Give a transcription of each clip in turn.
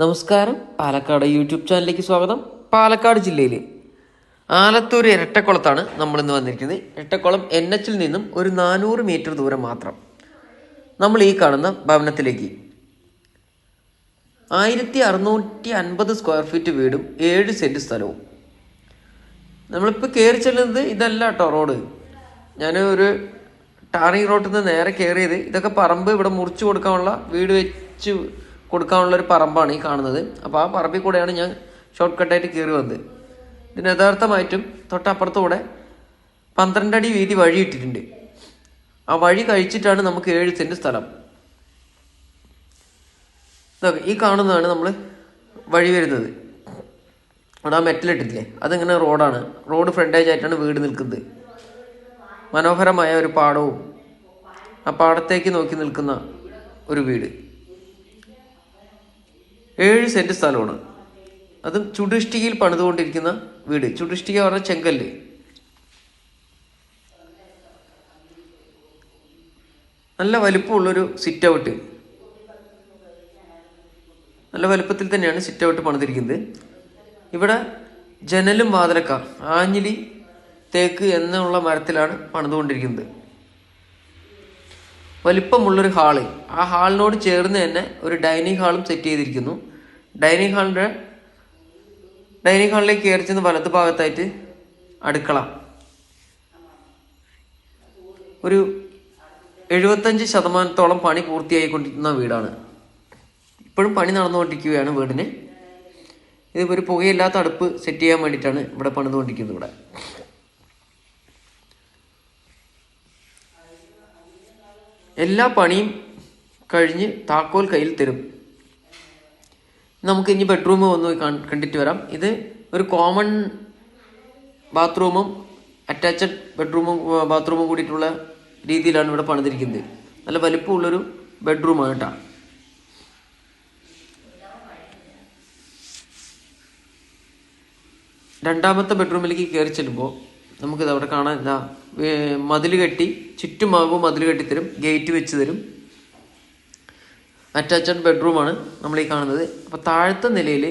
നമസ്കാരം. പാലക്കാട് യൂട്യൂബ് ചാനലിലേക്ക് സ്വാഗതം. പാലക്കാട് ജില്ലയിൽ ആലത്തൂർ ഇരട്ടക്കുളത്താണ് നമ്മൾ ഇന്ന് വന്നിരിക്കുന്നത്. ഇരട്ടക്കുളം എൻ എച്ചിൽ നിന്നും ഒരു നാനൂറ് മീറ്റർ ദൂരം മാത്രം നമ്മൾ ഈ കാണുന്ന ഭവനത്തിലേക്ക്. ആയിരത്തി അറുന്നൂറ്റി അൻപത് സ്ക്വയർ ഫീറ്റ് വീടും ഏഴ് സെന്റ് സ്ഥലവും. നമ്മളിപ്പോൾ കയറി ചെല്ലുന്നത് ഇതല്ല കേട്ടോ റോഡ്. ഞാൻ ഒരു ടാറിങ് റോഡിൽ നിന്ന് നേരെ കയറിയത് ഇതൊക്കെ പറമ്പ് ഇവിടെ മുറിച്ചു കൊടുക്കാനുള്ള വീട് വെച്ച് കൊടുക്കാനുള്ള ഒരു പറമ്പാണ് ഈ കാണുന്നത്. അപ്പോൾ ആ പറമ്പിൽ കൂടെയാണ് ഞാൻ ഷോർട്ട് കട്ടായിട്ട് കയറി വന്നത്. ഇതിന് യഥാർത്ഥമായിട്ടും തൊട്ടപ്പുറത്തൂടെ പന്ത്രണ്ട് അടി വീതി വഴി ഇട്ടിട്ടുണ്ട് ആ വഴി കഴിച്ചിട്ടാണ് നമുക്ക് ഏഴ് സെന്റ് സ്ഥലം. ഇതൊക്കെ ഈ കാണുന്നതാണ് നമ്മൾ വഴി വരുന്നത്. അവിടെ ആ മെറ്റലിട്ടില്ലേ അതിങ്ങനെ റോഡാണ്. റോഡ് ഫ്രണ്ടേജ് ആയിട്ടാണ് വീട് നിൽക്കുന്നത്. മനോഹരമായ ഒരു പാടവും ആ പാടത്തേക്ക് നോക്കി നിൽക്കുന്ന ഒരു വീട്. ഏഴ് സെന്റ് സ്ഥലമാണ്. അതും ചുടിഷ്ടികയിൽ പണിതുകൊണ്ടിരിക്കുന്ന വീട്. ചുടിഷ്ടിക പറഞ്ഞ ചെങ്കല്ല്. നല്ല വലിപ്പമുള്ളൊരു സിറ്റ് ഔട്ട് നല്ല വലുപ്പത്തിൽ തന്നെയാണ് സിറ്റ് ഔട്ട് പണിതിരിക്കുന്നത്. ഇവിടെ ജനലും വാതിലക്ക ആഞ്ഞിലി തേക്ക് എന്നുള്ള മരത്തിലാണ് പണിതുകൊണ്ടിരിക്കുന്നത്. വലിപ്പമുള്ളൊരു ഹാൾ. ആ ഹാളിനോട് ചേർന്ന് തന്നെ ഒരു ഡൈനിങ് ഹാളും സെറ്റ് ചെയ്തിരിക്കുന്നു. ഡൈനിങ് ഹാളിന്റെ ഡൈനിങ് ഹാളിലേക്ക് കയറി ചെന്ന് വലത്ത് ഭാഗത്തായിട്ട് അടുക്കള. ഒരു എഴുപത്തഞ്ച് ശതമാനത്തോളം പണി പൂർത്തിയായിക്കൊണ്ടിരിക്കുന്ന വീടാണ്. ഇപ്പോഴും പണി നടന്നുകൊണ്ടിരിക്കുകയാണ് വീടിന്. ഇത് ഒരു പുകയില്ലാത്ത അടുപ്പ് സെറ്റ് ചെയ്യാൻ വേണ്ടിയിട്ടാണ് ഇവിടെ പണിതുകൊണ്ടിരിക്കുന്നത് ഇവിടെ. എല്ലാ പണിയും കഴിഞ്ഞ് താക്കോൽ കയ്യിൽ തരും. നമുക്ക് ഇനി ബെഡ്റൂം ഒന്ന് കണ്ടിട്ട് വരാം. ഇത് ഒരു കോമൺ ബാത്റൂമും അറ്റാച്ചഡ് ബെഡ്റൂമും ബാത്റൂമും കൂടിയിട്ടുള്ള രീതിയിലാണ് ഇവിടെ പണിതിരിക്കുന്നത്. നല്ല വലിപ്പമുള്ളൊരു ബെഡ്റൂമാണ് കേട്ടോ രണ്ടാമത്തെ ബെഡ്റൂമിലേക്ക് കയറി ചെല്ലുമ്പോൾ നമുക്കിത് അവിടെ കാണാൻ ഇതാ മതിൽ കെട്ടി ചുറ്റുമാകും മതിൽ കെട്ടി തരും ഗേറ്റ് വെച്ച് തരും അറ്റാച്ച്ഡ് ബെഡ്റൂമാണ് നമ്മൾ ഈ കാണുന്നത്. അപ്പോൾ താഴത്തെ നിലയിൽ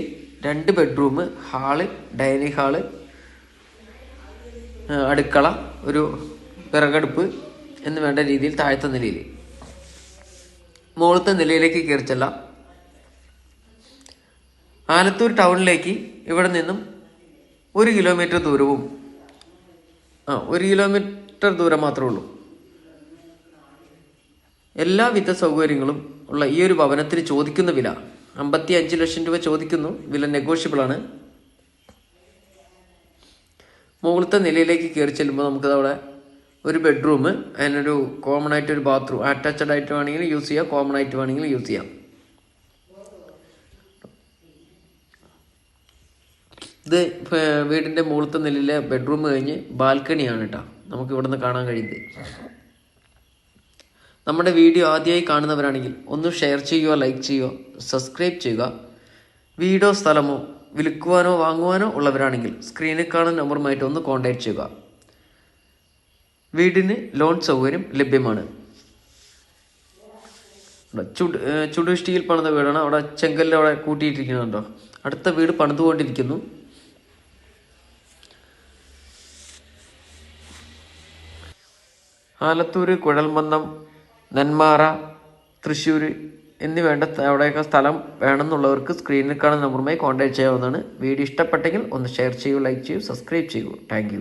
രണ്ട് ബെഡ്റൂം ഹാൾ ഡൈനിങ് ഹാൾ അടുക്കള ഒരു വിറകടുപ്പ് എന്ന് വേണ്ട രീതിയിൽ താഴത്തെ നിലയിൽ. മുകളത്തെ നിലയിലേക്ക് കയറിച്ചല്ല ആലത്തൂർ ടൗണിലേക്ക് ഇവിടെ നിന്നും ഒരു കിലോമീറ്റർ ദൂരവും ആ ഒരു കിലോമീറ്റർ ദൂരം മാത്രമേ ഉള്ളൂ. എല്ലാവിധ സൗകര്യങ്ങളും ഉള്ള ഈ ഒരു ഭവനത്തിന് ചോദിക്കുന്ന വില അമ്പത്തി അഞ്ച് ലക്ഷം രൂപ ചോദിക്കുന്നു. വില നെഗോഷ്യബിൾ ആണ്. മുകളിലത്തെ നിലയിലേക്ക് കയറി ചെല്ലുമ്പോൾ നമുക്കത് അവിടെ ഒരു ബെഡ്റൂം അതിനൊരു കോമൺ ആയിട്ട് ഒരു ബാത്റൂം അറ്റാച്ച്ഡ് ആയിട്ട് വേണമെങ്കിൽ യൂസ് ചെയ്യാം കോമൺ ആയിട്ട് വേണമെങ്കിൽ യൂസ് ചെയ്യാം. ഇത് വീടിന്റെ വീടിന്റെ മുകളിലത്തെ നിലയിലെ ബെഡ്റൂം കഴിഞ്ഞ് ബാൽക്കണിയാണ് കേട്ടോ നമുക്ക് ഇവിടെ നിന്ന് കാണാൻ കഴിയുന്നത്. നമ്മുടെ വീഡിയോ ആദ്യമായി കാണുന്നവരാണെങ്കിൽ ഒന്ന് ഷെയർ ചെയ്യുക ലൈക്ക് ചെയ്യുക സബ്സ്ക്രൈബ് ചെയ്യുക. വീടോ സ്ഥലമോ വിൽക്കുവാനോ വാങ്ങുവാനോ ഉള്ളവരാണെങ്കിൽ സ്ക്രീനിൽ കാണുന്ന നമ്പറുമായിട്ട് ഒന്ന് കോൺടാക്ട് ചെയ്യുക. വീടിന് ലോൺ സൗകര്യം ലഭ്യമാണ്. ചുട് ചുടുഷ്ടിയിൽ പണിത വീടാണ്. അവിടെ ചെങ്കല്ലവിടെ കൂട്ടിയിട്ടിരിക്കുന്നുണ്ടോ? അടുത്ത വീട് പണിതുകൊണ്ടിരിക്കുന്നു. ആലത്തൂർ കുഴൽമന്നം നെന്മാറ തൃശ്ശൂർ എന്നിവേണ്ട അവിടെയൊക്കെ സ്ഥലം വേണമെന്നുള്ളവർക്ക് സ്ക്രീനിൽ കാണുന്ന നമ്പറുമായി കോൺടാക്ട് ചെയ്യാവുന്നതാണ്. വീഡിയോ ഇഷ്ടപ്പെട്ടെങ്കിൽ ഒന്ന് ഷെയർ ചെയ്യൂ ലൈക്ക് ചെയ്യൂ സബ്സ്ക്രൈബ് ചെയ്യൂ. താങ്ക്